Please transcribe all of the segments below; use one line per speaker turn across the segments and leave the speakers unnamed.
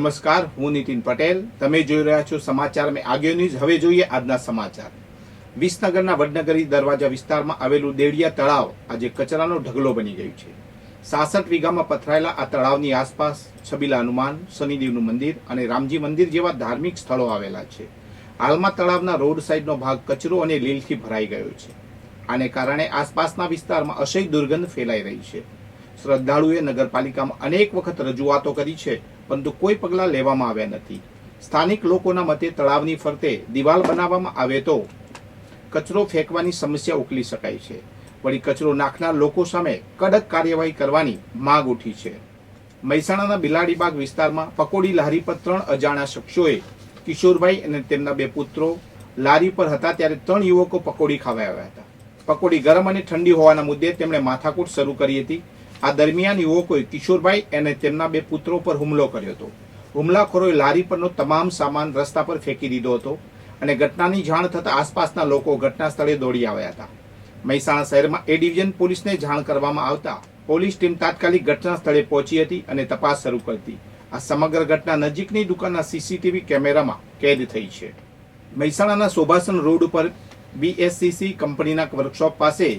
નમસ્કાર, હું નીતિન પટેલ. તમે જોઈ રહ્યા છો સમાચાર મેં આગળ ન્યૂઝ. હવે જોઈએ આજના સમાચાર. વિસનગરના વડનગરી દરવાજા વિસ્તારમાં આવેલું દેડિયા તળાવ આજે કચરાનો ઢગલો બની ગયું છે. સાસઠ વીઘામાં પથરાયેલા આ તળાવની આસપાસ છબીલા હનુમાન, શનિદેવનું મંદિર અને રામજી મંદિર જેવા ધાર્મિક સ્થળો આવેલા છે. હાલમાં તળાવના રોડ સાઈડનો ભાગ કચરો અને લીલથી ભરાઈ ગયો છે. આને કારણે આસપાસના વિસ્તારમાં અસહ્ય દુર્ગંધ ફેલાઈ રહી છે. શ્રદ્ધાળુએ નગરપાલિકામાં અનેક વખત રજૂઆતો કરી છે, પરંતુ કોઈ પગલાં લેવામાં આવ્યા નથી. સ્થાનિક લોકોના મતે તળાવની ફરતે દિવાલ બનાવવામાં આવે તો કચરો ફેંકવાની સમસ્યા ઉકેલી શકાય છે. વળી કચરો નાખનાર લોકો સામે કડક કાર્યવાહી કરવાની માંગ ઉઠી છે. મહેસાણાના બિલાડીબાગ વિસ્તારમાં પકોડી લારી પર ત્રણ અજાણા શખ્સોએ, કિશોરભાઈ અને તેમના બે પુત્રો, લારી પર હતા ત્યારે ત્રણ યુવકો પકોડી ખાવા આવ્યા હતા. પકોડી ગરમ અને ઠંડી હોવાના મુદ્દે તેમણે માથાકૂટ શરૂ કરી હતી. આ દરમિયાન યુવકોએ કિશોરભાઈ અને તેમના બે પુત્રો પર હુમલો કર્યો હતો. હુમલાખોરોએ લારી પરનો તમામ સામાન રસ્તા પર ફેંકી દીધો હતો અને ઘટનાની જાણ થતાં આસપાસના લોકો ઘટના સ્થળે દોડી આવ્યા હતા. મહેસાણા શહેરમાં એ ડિવિઝન પોલીસને જાણ કરવામાં આવતા પોલીસ ટીમ તાત્કાલિક ઘટના સ્થળે પહોંચી હતી અને તપાસ શરૂ કરી આ સમગ્ર ઘટના નજીકની દુકાનના સીસીટીવી કેમેરામાં કેદ થઈ છે. મહેસાણાના શોભાસન રોડ ઉપર બીએસસીસી કંપનીના વર્કશોપ પાસે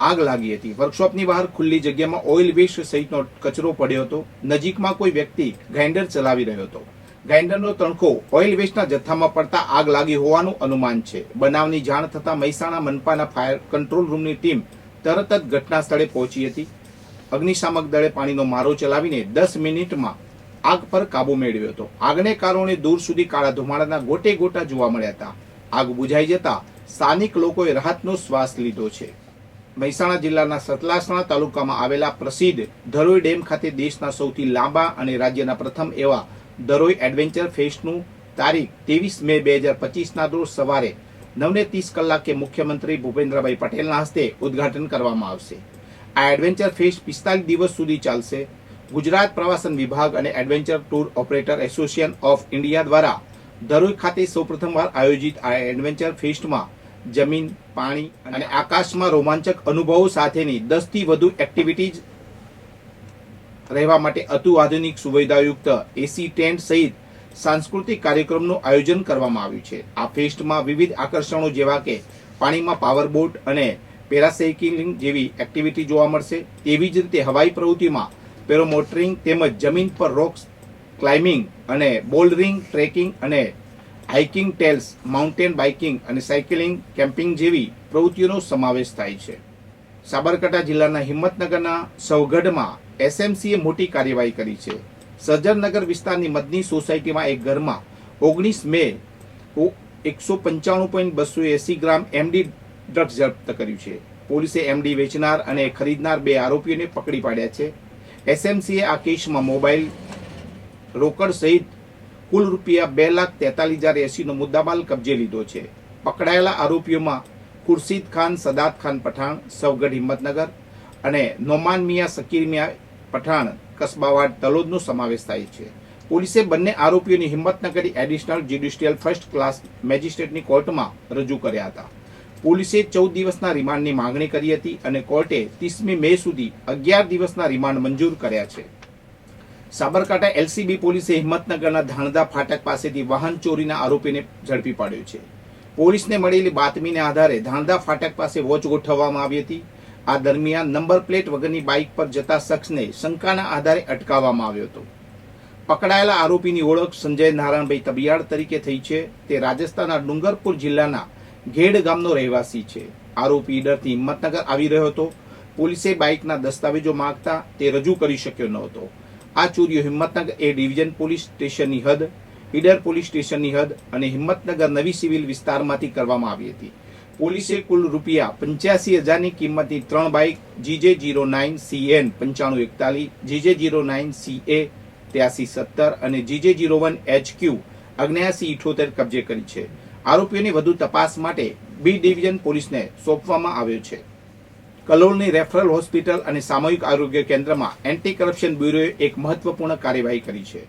આગ લાગી હતી. વર્કશોપની બહાર ખુલ્લી જગ્યામાં ઓઇલ વેસ્ટ સહિતનો કચરો પડ્યો હતો. નજીકમાં કોઈ વ્યક્તિ ગ્રાઇન્ડર ચલાવી રહ્યો હતો. ગ્રાઇન્ડરનો તણખો ઓઇલ વેસ્ટના જથ્થામાં પડતા આગ લાગી હોવાનું અનુમાન છે. બનાવની જાણ થતાં મહેસાણા મનપાના ફાયર કંટ્રોલ રૂમની ટીમ તરત જ ઘટના સ્થળે પહોંચી હતી. અગ્નિશામક દળે પાણીનો મારો ચલાવીને દસ મિનિટમાં આગ પર કાબુ મેળવ્યો હતો. આગને કારણે દૂર સુધી કાળા ધુમાડાના ગોટે ગોટા જોવા મળ્યા હતા. આગ બુઝાઈ જતા સ્થાનિક લોકોએ રાહતનો શ્વાસ લીધો છે. મહેસાણા જિલ્લાના સતલાસણા તાલુકામાં આવેલા પ્રસિદ્ધ ધરોઈ ડેમ ખાતે દેશના સૌથી લાંબા અને રાજ્યના પ્રથમ એવા ધરોઈ એડવેન્ચર ફેસ્ટનું તારીખ ત્રેવીસ મે બે હજાર પચીસના રોજ સવારે નવને ત્રીસ કલાકે મુખ્યમંત્રી ભૂપેન્દ્રભાઈ પટેલના હસ્તે ઉદ્ઘાટન કરવામાં આવશે. આ એડવેન્ચર ફેસ્ટ પિસ્તાલીસ દિવસ સુધી ચાલશે. ગુજરાત પ્રવાસન વિભાગ અને adventure tour operator association of India દ્વારા ધરોઈ ખાતે સૌપ્રથમવાર આયોજિત આ એડવેન્ચર ફેસ્ટમાં જમીન, પાણી અને આકાશમાં રોમાંચક અનુભવો સાથેની દસથી વધુ એક્ટિવિટીઝ રહેવા માટે અતુ આધુનિક સુવિધાયુક્ત એસી ટેન્ટ સહિત સાંસ્કૃતિક કાર્યક્રમનું આયોજન કરવામાં આવ્યું છે. આ ફેસ્ટમાં વિવિધ આકર્ષણો જેવા કે પાણીમાં પાવર બોટ અને પેરાસાઇકલિંગ જેવી એક્ટિવિટી જોવા મળશે. તેવી જ રીતે હવાઈ પ્રવૃત્તિમાં પેરોમોટરિંગ તેમજ જમીન પર રોક્સ ક્લાઇમ્બિંગ અને બોલ્ડરિંગ ટ્રેકિંગ અને હાઇકિંગ ટેલ્સ, માઉન્ટેન બાઇકિંગ અને સાયકલિંગ, કેમ્પિંગ જેવી પ્રવૃત્તિઓનો સમાવેશ થાય છે. સાબરકાંઠા જિલ્લાના હિંમતનગરના સૌગઢમાં એસએમસીએ મોટી કાર્યવાહી કરી છે. સજ્જનનગર વિસ્તારની મદની સોસાયટીમાં એક ઘરમાં ઓગણીસ મે એકસો પંચાણું પોઈન્ટ બસો એસી ગ્રામ એમડી ડ્રગ્સ જપ્ત કર્યું છે. પોલીસે એમડી વેચનાર અને ખરીદનાર બે આરોપીઓને પકડી પાડ્યા છે. એસએમસીએ આ કેસમાં મોબાઈલ રોકડ સહિત કુલ રૂપિયા બે લાખ તેતાલીસ હજાર એસીનો મુદ્દામાલ કબજે લીધો છે. પકડાયેલા આરોપીઓમાં ખુરશીદ ખાન, સદાત ખાન પઠાણ, સવગઢ હિંમતનગર અને નોમાન મિયા સકીર મિયા પઠાણ, કસબાવાડ, તલોદનો સમાવેશ થાય છે. પોલીસે બંને આરોપીઓની હિંમતનગરી એડિશનલ જ્યુડિશિયલ ફર્સ્ટ ક્લાસ મેજિસ્ટ્રેટની કોર્ટમાં રજૂ કર્યા હતા. પોલીસે ચૌદ દિવસના રિમાન્ડની માંગણી કરી હતી અને કોર્ટે ત્રીસમી મે સુધી અગિયાર દિવસના રિમાન્ડ મંજૂર કર્યા છે. સાબરકાંઠા એલસીબી પોલીસે હિંમતનગરના ધાણદા ફાટક પાસેથી વાહન ચોરીના આરોપીને ઝડપી પાડ્યો છે. પોલીસને મળેલી બાતમીને આધારે ધાણદા ફાટક પાસે વોચ ગોઠવવામાં આવી હતી. આ દરમિયાન નંબર પ્લેટ વગરની બાઇક પર જતા શખ્સને શંકાના આધારે અટકાવવામાં આવ્યો હતો. પકડાયેલા આરોપીની ઓળખ સંજય નારાયણભાઈ તબિયાડ તરીકે થઈ છે. તે રાજસ્થાનના ડુંગરપુર જિલ્લાના ઘેડ ગામનો રહેવાસી છે. આરોપી ઈડરથી હિંમતનગર આવી રહ્યો હતો. પોલીસે બાઇકના દસ્તાવેજો માગતા તે રજૂ કરી શક્યો ન હતો. આ ચોરીઓ હિંમતનગર એ ડિવિઝન પોલીસ સ્ટેશનની હદ, ઈડર પોલીસ સ્ટેશનની હદ અને હિંમતનગર નવી સિવિલ વિસ્તારમાંથી કરવામાં આવી હતી. પોલીસે કુલ રૂપિયા પંચ્યાસી હજારની કિંમતની ત્રણ bike GJ zero nine CN પંચાણું એકતાલીસ, જીજે જીરો નાઇન સીએ ત્યાસી સત્તર અને જીજે જીરો વન એચક્યુ અગ્નેયાસી ઇઠોતેર કબજે કરી છે. આરોપીઓની વધુ તપાસ માટે બી ડિવિઝન પોલીસને સોંપવામાં આવ્યો છે. કલોલની રેફરલ હોસ્પિટલ અને સામૂહિક આરોગ્ય કેન્દ્રમાં એન્ટી કરપ્શન બ્યુરોએ એક મહત્વપૂર્ણ કાર્યવાહી કરી છે.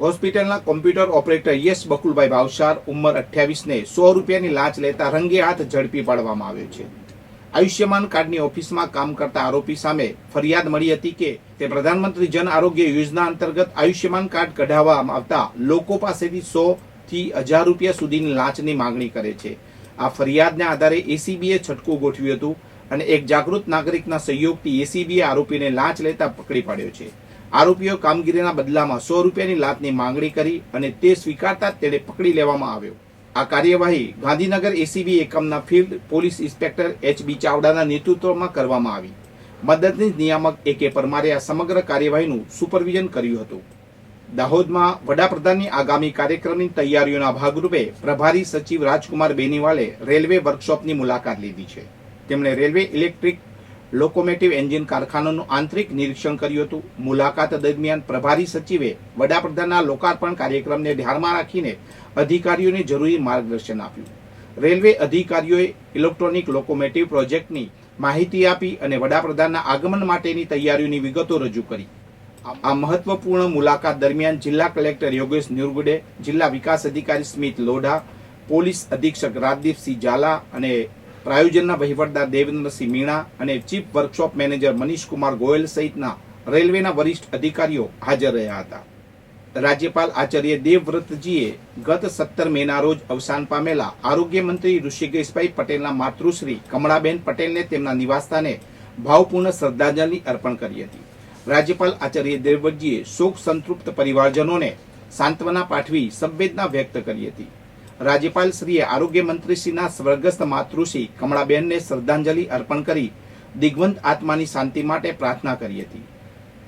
હોસ્પિટલના કોમ્પ્યુટર ઓપરેટર યશ બકુલભાઈ ભાવસાર ઉંમર અઠ્યાવીસને સો રૂપિયાની લાંચ લેતા રંગે હાથ ઝડપી પાડવામાં આવ્યો છે. આયુષ્યમાન કાર્ડની ઓફિસમાં કામ કરતા આરોપી સામે ફરિયાદ મળી હતી કે તે પ્રધાનમંત્રી જન આરોગ્ય યોજના અંતર્ગત આયુષ્યમાન કાર્ડ કઢાવવામાં આવતા લોકો પાસેથી સો થી હજાર રૂપિયા સુધીની લાંચની માંગણી કરે છે. આ ફરિયાદના આધારે એસીબીએ છટકું ગોઠવ્યું હતું. અને એક જાગૃત નાગરિકના સહયોગથી એસીબીએ આરોપીને લાંચ લેતા પકડી પાડ્યો છે. આરોપીઓ કામગીરીના બદલામાં સો રૂપિયાની લાંચની માંગણી કરી અને તે સ્વીકારતા તેને પકડી લેવામાં આવ્યો. આ કાર્યવાહી ગાંધીનગર એસીબી એકમના field police inspector H B ચાવડાના નેતૃત્વમાં કરવામાં આવી. મદદનીશ નિયામક એ કે પરમારે આ સમગ્ર કાર્યવાહીનું સુપરવિઝન કર્યું હતું. દાહોદમાં વડાપ્રધાનની આગામી કાર્યક્રમની તૈયારીઓના ભાગરૂપે પ્રભારી સચિવ રાજકુમાર બેનીવાલે રેલવે વર્કશોપની મુલાકાત લીધી છે. તેમણે રેલવે ઇલેક્ટ્રિક લોકોમેટિવ એન્જિન કારખાનાનું આંતરિક નિરીક્ષણ કર્યું હતું. મુલાકાત દરમિયાન પ્રભારી સચિવે વડાપ્રધાનના લોકાર્પણ કાર્યક્રમને ધ્યાનમાં રાખીને અધિકારીઓને જરૂરી માર્ગદર્શન આપ્યું. રેલવે અધિકારીઓએ ઇલેક્ટ્રોનિક લોકોમેટિવ પ્રોજેક્ટની માહિતી આપી અને વડાપ્રધાનના આગમન માટેની તૈયારીઓની વિગતો રજૂ કરી. આ મહત્વપૂર્ણ મુલાકાત દરમિયાન જિલ્લા કલેક્ટર યોગેશ નિર્ગુડે, જિલ્લા વિકાસ અધિકારી સ્મિત લોઢા, પોલીસ અધિક્ષક રાજદીપસિંહ ઝાલા અને પ્રાયોજનના વહીવટદાર દેવેન્દ્રસિંહ મીણા અને chief workshop manager Manish Kumar Goyal સહિતના રેલવેના વરિષ્ઠ અધિકારીઓ હાજર રહ્યા હતા. રાજ્યપાલ આચાર્ય દેવવ્રતજીએ ગત સત્તર મેના રોજ અવસાન પામેલા આરોગ્ય મંત્રી ઋષિકેશભાઈ પટેલના માતૃશ્રી કમળાબેન પટેલને તેમના નિવાસસ્થાને ભાવપૂર્ણ શ્રદ્ધાંજલિ અર્પણ કરી હતી. રાજ્યપાલ આચાર્ય દેવવ્રતજીએ શોક સંતૃપ્ત પરિવારજનોને સાંત્વના પાઠવી સંવેદના વ્યક્ત કરી હતી. રાજ્યપાલ શ્રીએ આરોગ્ય મંત્રીશ્રીના સ્વર્ગસ્થ માતૃશ્રી કમળાબેનને શ્રદ્ધાંજલિ અર્પણ કરી દિગ્વંત આત્માની શાંતિ માટે પ્રાર્થના કરી હતી.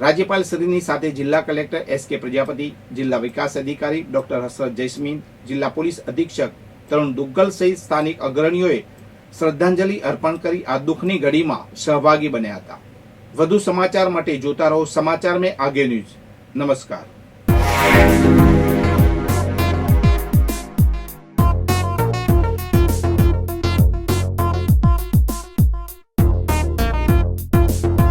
રાજ્યપાલશ્રીની સાથે જિલ્લા કલેક્ટર એસ કે પ્રજાપતિ, જિલ્લા વિકાસ અધિકારી ડોક્ટર હસરત જૈસ્મીન જિલ્લા પોલીસ અધિક્ષક તરુણ દુગ્ગલ સહિત સ્થાનિક અગ્રણીઓએ શ્રદ્ધાંજલિ અર્પણ કરી આ દુઃખની ઘડીમાં સહભાગી બન્યા હતા. વધુ સમાચાર માટે જોતા રહો સમાચાર મેં આગે ન્યૂઝ. નમસ્કાર.